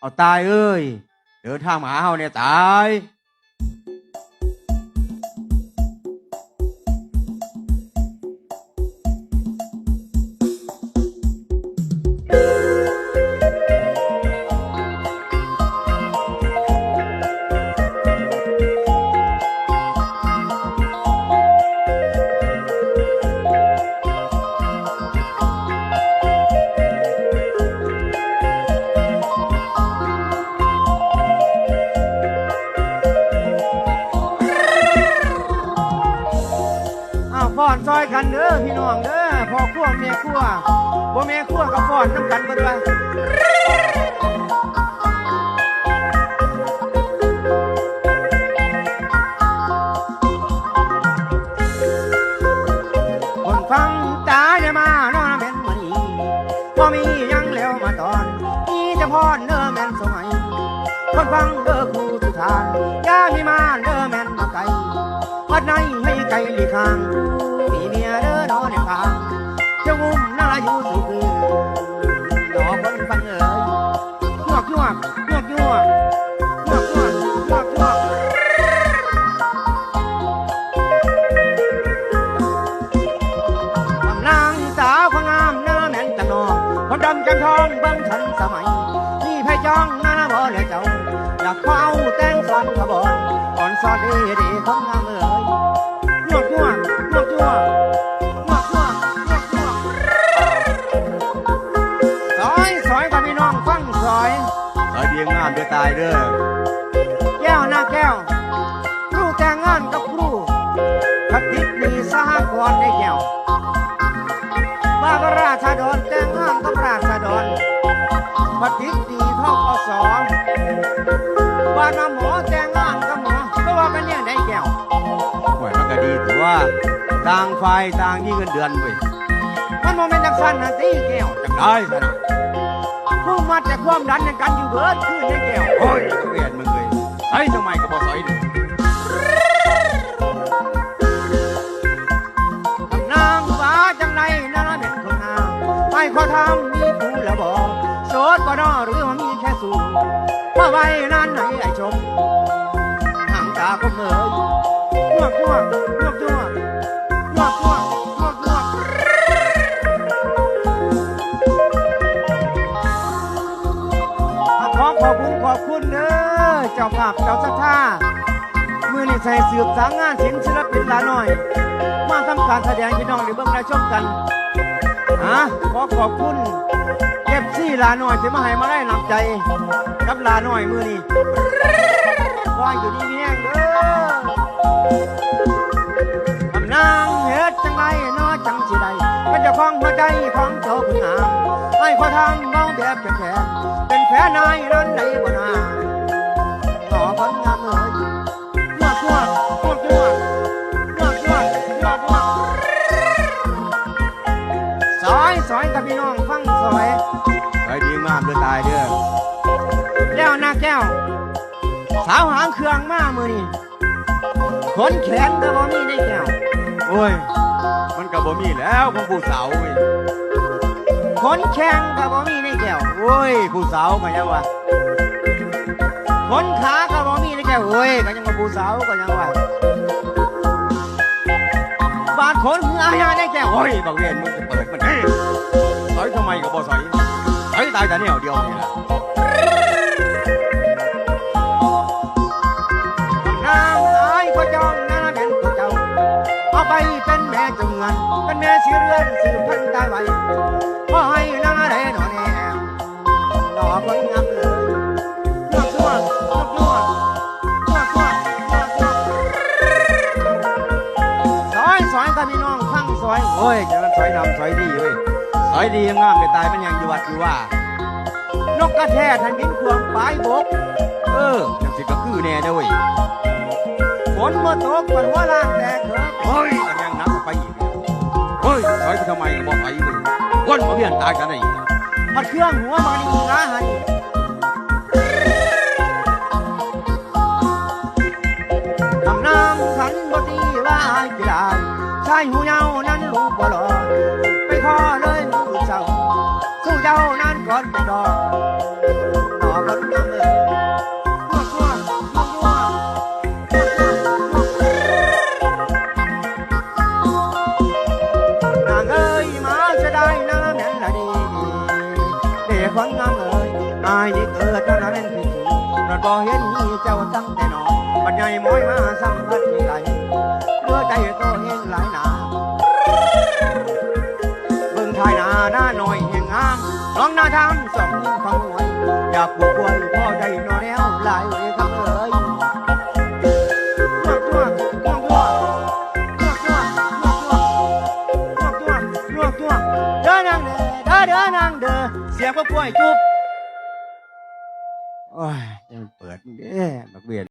เอาตายเอ้ย เดินทางมาหาเฮาเนี่ยตายเอนซอยกันเด้อพี่น้องเด้อพ่อครัวเมียครัวบ่เมียครัวกับฟ้อนน้ำกันเบิดว่าคนฟังตาอย่ามานอนแม่นมื้อนี้บ่มียังแล้วมาตอนมีแต่พรเด้อแม่นสมัยคนฟังเด้อครูสุธานย่ามีมานเด้อแม่นมาไกลวัดไหนให้ไกลหลีกทาง คนดำจันทองเบิ่งทันสมัยนี่ไพ่จ้องหน้าบ่และเจ้า อยากเข้าแต่งสอนขบวนอ่อนสอนดีดีคนงามเอ๋ยหัวยั่วหัวยั่วหัวยั่วยั่วยั่วซอยซอยกับพี่น้องฟังซอยซอยเดียงงามเดือตายเด้อ เท่าอสองบ้านน้ำหมอแต่งงานกับหมอก็ว่าเป็นเนี่ยได้แก้วหวยมันก็ดีถือว่าต่างฝ่ายต่างยี่เงินเดือนเว้ยมันโมเมนต์จังสันนะตีแก้วจังได้สนะผู้มาแต่ความดันในการอยู่เบิดขึ้นในแก้วโอ้ยเวียนมึงเลยไอ้ทำไมก็บอกสอยดิ ว่าไว้นั้นไหนไอ้ชมห่างตาก็เหมยลวกลวกลวกลวกลวกลวกลวกลวกขอขอบคุณขอบคุณเด้อเจ้าภาพเจ้าสัทธามือนี่ใส่สืบสางงานศิลป์ศิลปินลาหน่อย มาทำการแสดงพี่น้องในเบื้องได้ชมกัน ฮะขอขอบคุณเก็บซี่ลาหน่อยเสมาให้มาได้นำใจ กับลาหน่อยมือนี่ว่าอยู่นี่มีแห้งเด้อ สอยสอยดีงามเดือตายเด้อแก้วหน้าแก้ว สาวหางเครื่องมามือนี่ขนแขนก็บ่มีในแก้วโอ้ย มันก็บ่มีแล้วของผู้สาวเว้ยขนแข้งก็บ่มีในแก้วโอ้ยผู้สาวก็ยังว่าขนขาก็บ่มีในแก้วโอ้ยก็ยังว่าผู้สาวก็ยังว่าบาดขนหัวหาในแก้วโอ้ยบักเวียนมึงจะเปิดมันเฮ้ยส อยทำไมก็บ่อถอยถอยตายแต่เนี่ยเดียวนี่แหละน้ำอายพระจองน้าเป็นตัวเจ้า เอาไปเป็นแม่จงเงิน เป็นแม่ชื้อเรื่อนสืบพันตายไว้ขอให้นางอะไหน่อแน่หนอคนงามเอยสอยตามีน้องข้างสอยเฮ้ยจะนั่นสอยนำสอยดีเว้ย ซอยดีงามเลยตายมันยังอยู่วัดอยู่ว่า นกกระแทกทันบินควงปลายบก เออจังสิก็คือแน่เด้อเวยฝนมาตกมันว่าล่างแตกเถอะเฮ้ยกันยังนักไปอีกเฮ้ยถอยไปทำไมบอกไปเลยวนมาเพียนตายกันได้อีกพัดเครื่องหัวมาดีนะฮันทำนางขันบดีว่ากี่ได้ชายหูยา คนงามเอ่ยนายนี่เกิดมาแล้วเล่นผิดรถบ่เห็นมีเจ้าตั้งแต่น้อยปัญญาม้อยมาสัมผัสที่ไหลเมื่อใจโตเห็นหลายหนาเบิ่งทายนาหน้าหน่อยแห่งงามลองหน้าทำสองยิ้มฟังหวยอยากบุกวนพ่อใจนอนแล้วหลายเวคำเอ่ย สียงพ่อป่วยจุ๊บโอ้ยยังเปิดเด้อบักเบียน